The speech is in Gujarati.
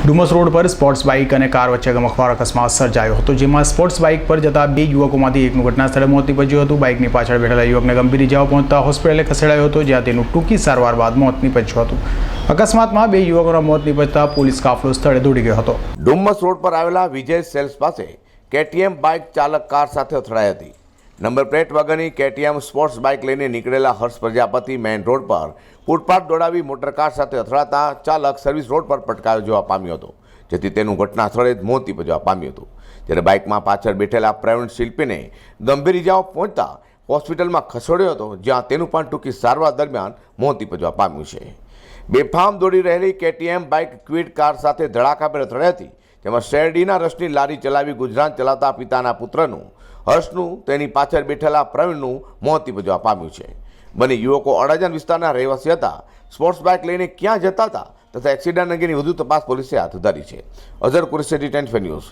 ડુમસ રોડ પર સ્પોર્ટ્સ બાઇક અને કાર વચ્ચે ગમખવાર અકસ્માત સર્જાયો હતો, જેમાં સ્પોર્ટ્સ બાઇક પર જતા બે યુવકોમાંથી એકનું ઘટના સ્થળે મોત નિપજ્યું હતું. બાઇકની પાછળ બેઠેલા યુવકને ગંભીર ઇજાઓ પહોંચતા હોસ્પિટલે ખસેડાયો હતો, જ્યાં તેનું ટૂંકી સારવાર બાદ મોત નિપજ્યું હતું. અકસ્માતમાં બે યુવકોના મોત નિપજતા પોલીસ કાફલો સ્થળે દોડી ગયો હતો. ડુમસ રોડ પર આવેલા વિજય સેલ્સ પાસે કેટીએમ બાઇક ચાલક કાર સાથે અથડાઈ હતી. નંબર પ્લેટ વગરની કેટીએમ સ્પોર્ટ્સ બાઇક લઈને નીકળેલા હર્ષ પ્રજાપતિ મેઇન રોડ પર ફૂટપાથ દોડાવી મોટરકાર સાથે અથડાતા ચાલક સર્વિસ રોડ પર પટકાયો જોવા પામ્યો હતો, જેથી તેનું ઘટના સ્થળે જ મોત નીપજવા પામ્યું હતું. જ્યારે બાઇકમાં પાછળ બેઠેલા પ્રવીણ શિલ્પીને ગંભીર ઇજાઓ પહોંચતા હોસ્પિટલમાં ખસેડ્યો હતો, જ્યાં તેનું પણ ટૂંકી સારવાર દરમિયાન મોત નીપજવા પામ્યું છે. બેફામ દોડી રહેલી કેટીએમ બાઇક ક્વિડ કાર સાથે ધડાકાભેર અથડાઈ હતી, જેમાં શેરડીના રસની લારી ચલાવી ગુજરાત ચલાવતા પિતાના પુત્રનું હર્ષનું, તેની પાછળ બેઠેલા પ્રવીણનું મોત નિપજવા પામ્યું છે. બંને યુવકો અડાજણ વિસ્તારના રહેવાસી હતા. સ્પોર્ટ્સ બાઇક લઈને ક્યાં જતા હતા તથા એક્સિડન્ટ અંગેની વધુ તપાસ પોલીસે હાથ ધરી છે. Azhar Qureshi tent news.